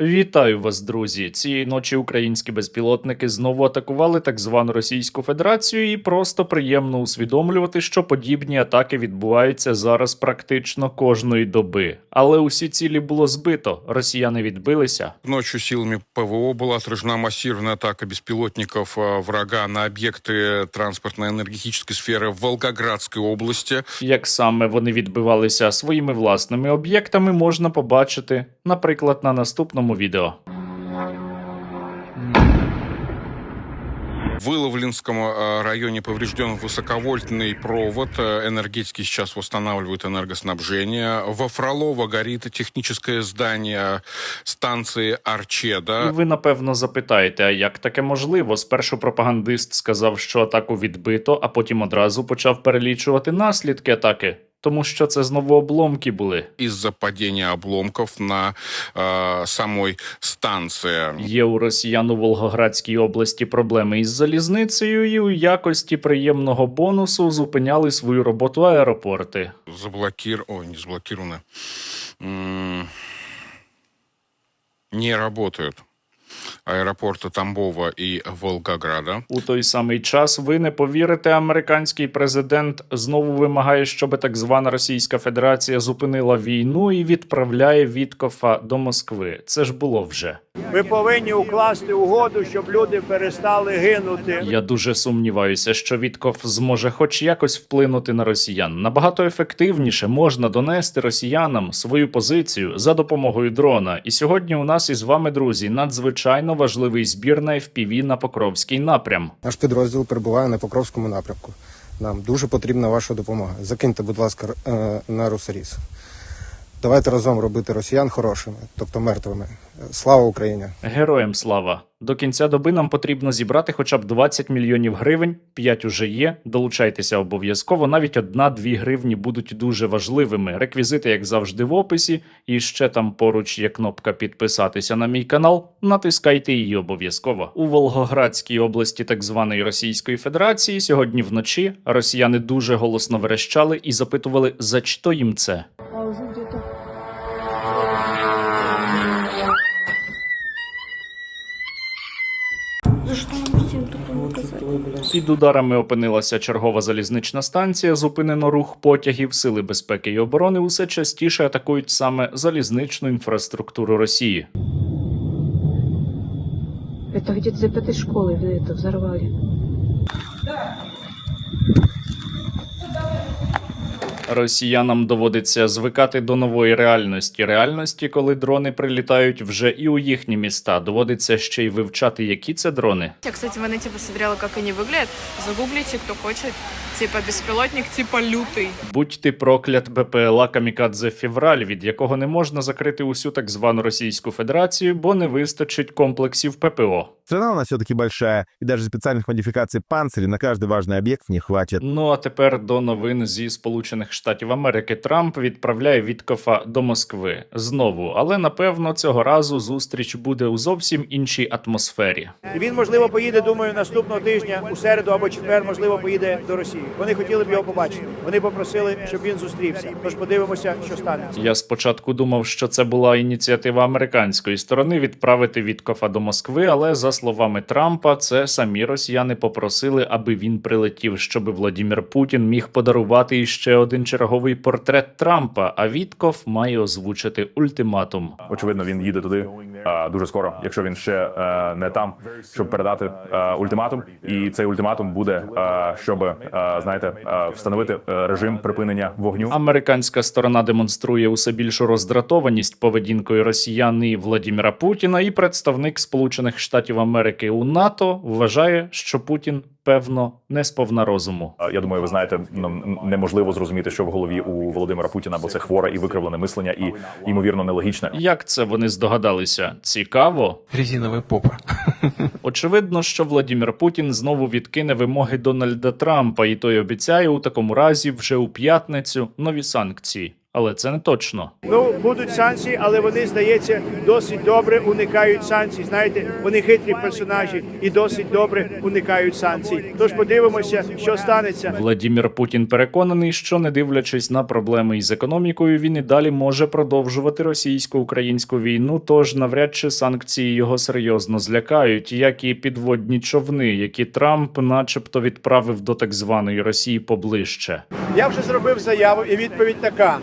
Вітаю вас, друзі! Цієї ночі українські безпілотники знову атакували так звану Російську Федерацію, і просто приємно усвідомлювати, що подібні атаки відбуваються зараз практично кожної доби. Але усі цілі було збито. Росіяни відбилися. Ночью силами ПВО была отражена массированная атака беспилотников э, врага на объекты транспортно-энергетической сферы в Волгоградской области. Як саме вони відбивалися своїми власними об'єктами, можна побачити, наприклад, на наступному відео. В Иловлинском э, районе поврежден высоковольтный провод. Э, Энергетики сейчас восстанавливают энергоснабжение. Во Фролово горит техническое здание станции І Арчеда. ви напевно запитаєте, а як таке можливо? Спершу пропагандист сказав, що атаку відбито, а потім одразу почав перелічувати наслідки атаки, тому що це знову обломки були. Из-за падения обломков на э, самой станции. Є у росіян у Волгоградській області проблеми із залізницею, і у якості приємного бонусу зупиняли свою роботу аеропорти. заблокир... Ой, не заблокированы. Не работают аэропорты Тамбова і Волгограда. У той самий час ви не повірите, американський президент знову вимагає, щоб так звана Російська Федерація зупинила війну і відправляє Віткофа до Москви. Це ж було вже. Ми повинні укласти угоду, щоб люди перестали гинути. Я дуже сумніваюся, що Вітков зможе хоч якось вплинути на росіян. Набагато ефективніше можна донести росіянам свою позицію за допомогою дрона. І сьогодні у нас із вами, друзі, надзвичайно важливий збір на FPV на Покровський напрям. Наш підрозділ перебуває на Покровському напрямку. Нам дуже потрібна ваша допомога. Закиньте, будь ласка, е, на Русаріс. Давайте разом робити росіян хорошими, тобто мертвими. Слава Україні! Героям слава! До кінця доби нам потрібно зібрати хоча б 20 мільйонів гривень. 5 уже є. Долучайтеся обов'язково. Навіть одна-дві гривні будуть дуже важливими. Реквізити, як завжди, в описі. І ще там поруч є кнопка підписатися на мій канал. Натискайте її обов'язково. У Волгоградській області так званої Російської Федерації сьогодні вночі росіяни дуже голосно верещали і запитували, за що їм це. Під ударами опинилася чергова залізнична станція, зупинено рух потягів. Сили безпеки і оборони усе частіше атакують саме залізничну інфраструктуру Росії. Это где-то за пятой школой вы это взорвали. Росіянам доводиться звикати до нової реальності. Реальності, коли дрони прилітають вже і у їхні міста. Доводиться ще й вивчати, які це дрони. Я, кстати, в инете посмотрела, як вони виглядають. Загуглите, хто хочет Типа беспилотник, типа лютый. Будь ти проклят БПЛА Камікадзе Февраль, від якого не можна закрити усю так звану Російську Федерацію, бо не вистачить комплексів ППО. Страна у нас все-таки большая, и даже специальных модификаций панциря на каждый важный объект не хватит. Ну а тепер до новин зі Сполучених Штатів Америки. Трамп відправляє Віткофа до Москви знову, але напевно цього разу зустріч буде у зовсім іншій атмосфері. І він, можливо, поїде, думаю, наступного тижня, у середу або четвер, можливо, поїде до Росії. Вони хотіли б його побачити. Вони попросили, щоб він зустрівся. Тож подивимося, що станеться. Я спочатку думав, що це була ініціатива американської сторони відправити Віткофа до Москви, але за словами Трампа, це самі росіяни попросили, аби він прилетів, щоб Владімір Путін міг подарувати іще один черговий портрет Трампа. А Вітков має озвучити ультиматум. Очевидно, він їде туди а, дуже скоро, якщо він ще е, не там, щоб передати е, ультиматум. І цей ультиматум буде, е, щоб знаєте, е, встановити е, режим припинення вогню. Американська сторона демонструє усе більшу роздратованість поведінкою росіян і Владіміра Путіна, і представник Сполучених Штатів Америки у НАТО вважає, що Путін певно не сповна розуму. Я думаю, ви знаєте, неможливо зрозуміти, що в голові у Володимира Путіна, бо це хворе і викривлене мислення, і ймовірно нелогічне. Як це вони здогадалися? Цікаво. резиновая попа. Очевидно, що Владімір Путін знову відкине вимоги Дональда Трампа, і той обіцяє у такому разі вже у п'ятницю нові санкції. Але це не точно. Ну будуть санкції, але вони здається досить добре уникають санкцій. Знаєте, вони хитрі персонажі і досить добре уникають санкцій. Тож подивимося, що станеться. Владімір Путін переконаний, що не дивлячись на проблеми із економікою, він і далі може продовжувати російсько-українську війну. Тож навряд чи санкції його серйозно злякають, як і підводні човни, які Трамп, начебто, відправив до так званої Росії поближче. Я вже зробив заяву, і відповідь така: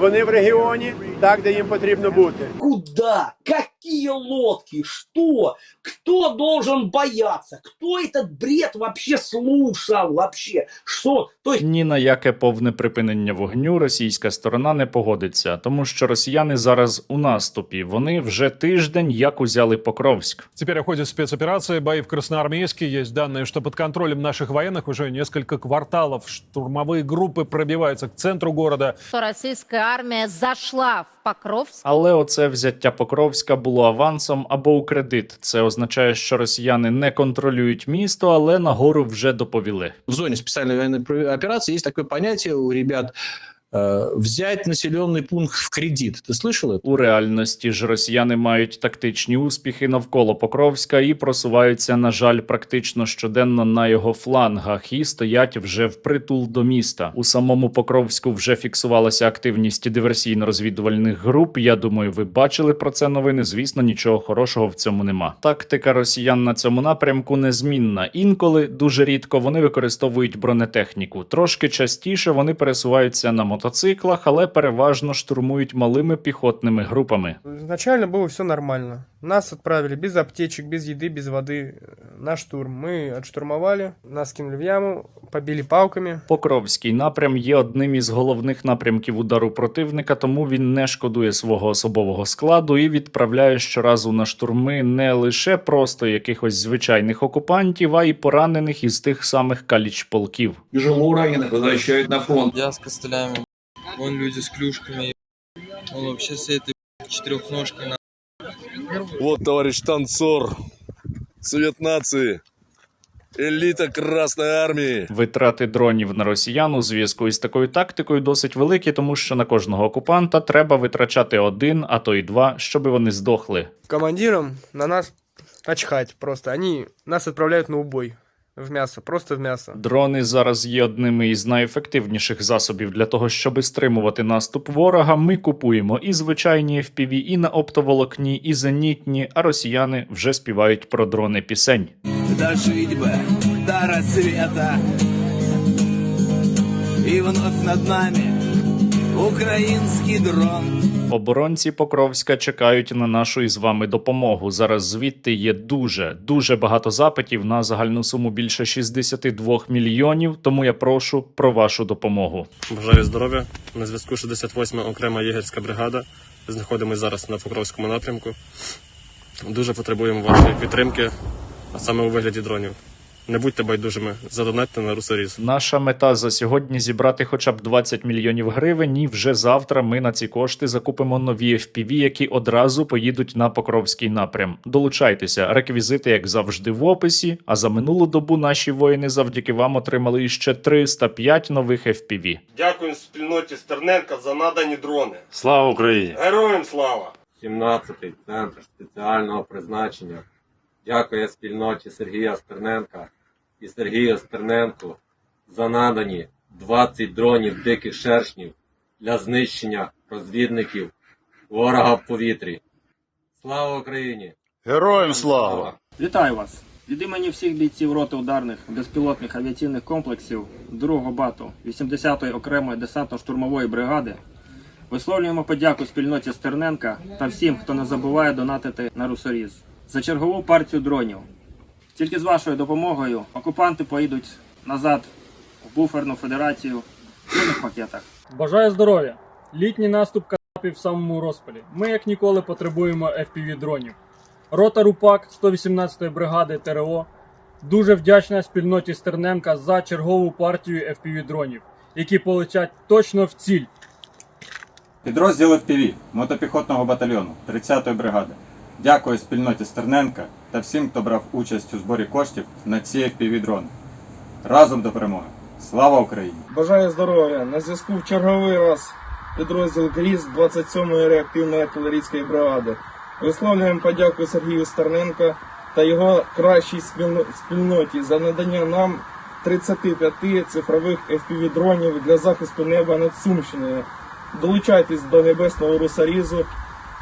вони в регіоні, так де їм потрібно бути. Куда? Какие лодки? Что? Кто должен бояться? Кто этот бред вообще слушал вообще? Что? То есть Ні на яке повне припинення вогню російська сторона не погодиться, тому що росіяни зараз у наступі. Вони вже тиждень як узяли Покровськ. Теперь о ходе спецоперации бои в Красноармейске. Есть данные, что под контролем наших военных уже несколько кварталов штурмовые группы пробиваются к центру города. Что российская армия зашла в Покровськ. Але оце взяття Покровська було авансом або у кредит. Це означає, що росіяни не контролюють місто, але нагору вже доповіли. в зоні спеціальної военной про- операции есть такое понятие у ребят взять населенный пункт в кредит. Ты слышал это? У реальності ж росіяни мають тактичні успіхи навколо Покровська і просуваються, на жаль, практично щоденно на його флангах і стоять вже впритул до міста. У самому Покровську вже фіксувалася активність диверсійно-розвідувальних груп. Я думаю, ви бачили про це новини. Звісно, нічого хорошого в цьому нема. Тактика росіян на цьому напрямку незмінна. Інколи дуже рідко вони використовують бронетехніку. Трошки частіше вони пересуваються на мотоциклах, але переважно штурмують малими піхотними групами. Изначально было все нормально. Нас отправили без аптечек, без еды, без воды э, на штурм. Мы отштурмовали, нас кинули в яму, побили палками. Покровський напрям є одним із головних напрямків удару противника, тому він не шкодує свого особового складу і відправляє щоразу на штурми не лише просто якихось звичайних окупантів, а й поранених із тих самих каліч полків. Тяжело раненых возвращают на фронт. Я с костылями. Вон люди с клюшками. Он вообще с этой четырехножкой на... Вот, товарищ танцор, цвет нации, элита Красной Армии. Витрати дронів на росіян у зв'язку із такою тактикою досить великі, тому що на кожного окупанта треба витрачати один, а то й два, щоб вони здохли. Командирам на нас начхать просто. Они нас отправляют на убой. В мясо, просто в мясо. Дрони зараз є одними із найефективніших засобів для того, щоб стримувати наступ ворога. Ми купуємо і звичайні FPV, і на оптоволокні, і зенітні. А росіяни вже співають про дрони пісень. Дожить би до рассвета і вновь над нами украинский дрон Оборонці Покровська чекають на нашу із вами допомогу. Зараз звідти є дуже дуже багато запитів на загальну суму більше 62 мільйонів. Тому я прошу про вашу допомогу. Бажаю здоров'я. На зв'язку 68 окрема єгерська бригада. Знаходимося зараз на Покровському напрямку. Дуже потребуємо вашої підтримки, а саме у вигляді дронів. Не будьте байдужими, задонатьте на русоріз. Наша мета за сьогодні зібрати хоча б 20 мільйонів гривень. І вже завтра ми на ці кошти закупимо нові FPV, які одразу поїдуть на Покровський напрям. Долучайтеся, реквізити, як завжди, в описі. А за минулу добу наші воїни завдяки вам отримали іще 305 нових FPV. Дякую спільноті Стерненка за надані дрони. Слава Україні! Героям слава! 17-й центр спеціального призначення дякує спільноті Сергія Стерненка і Сергію Стерненку за надані 20 дронів диких шершнів для знищення розвідників ворога в повітрі. Слава Україні! Героям слава! Вітаю вас! Від імені всіх бійців роти ударних безпілотних авіаційних комплексів 2-го бату 80-ї окремої десантно-штурмової бригади висловлюємо подяку спільноті Стерненка та всім, хто не забуває донатити на русоріз за чергову партію дронів. Тільки з вашою допомогою окупанти поїдуть назад в буферну федерацію в повних пакетах. Бажаю здоров'я! Літній наступ капів в самому розпалі. Ми як ніколи потребуємо FPV дронів. Рота Рупак 118-ї бригади ТРО дуже вдячна спільноті Стерненка за чергову партію FPV дронів, які полетять точно в ціль. Підрозділ FPV мотопіхотного батальйону 30-ї бригади. Дякую спільноті Стерненка та всім, хто брав участь у зборі коштів на ці FPV. Разом до перемоги! Слава Україні! Бажаю здоров'я! На зв'язку в черговий раз підрозділ ГРІС 27-ї реактивної артилерійської бригади. Висловлюємо подяку Сергію Стерненко та його кращій спільноті за надання нам 35 цифрових FPV-дронів для захисту неба над Сумщиною. Долучайтесь до небесного русарізу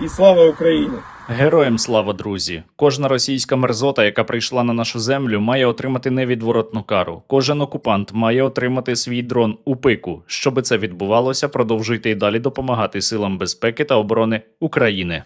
і слава Україні! Героям слава, друзі! Кожна російська мерзота, яка прийшла на нашу землю, має отримати невідворотну кару. Кожен окупант має отримати свій дрон у пику. Щоби це відбувалося, продовжуйте й далі допомагати силам безпеки та оборони України.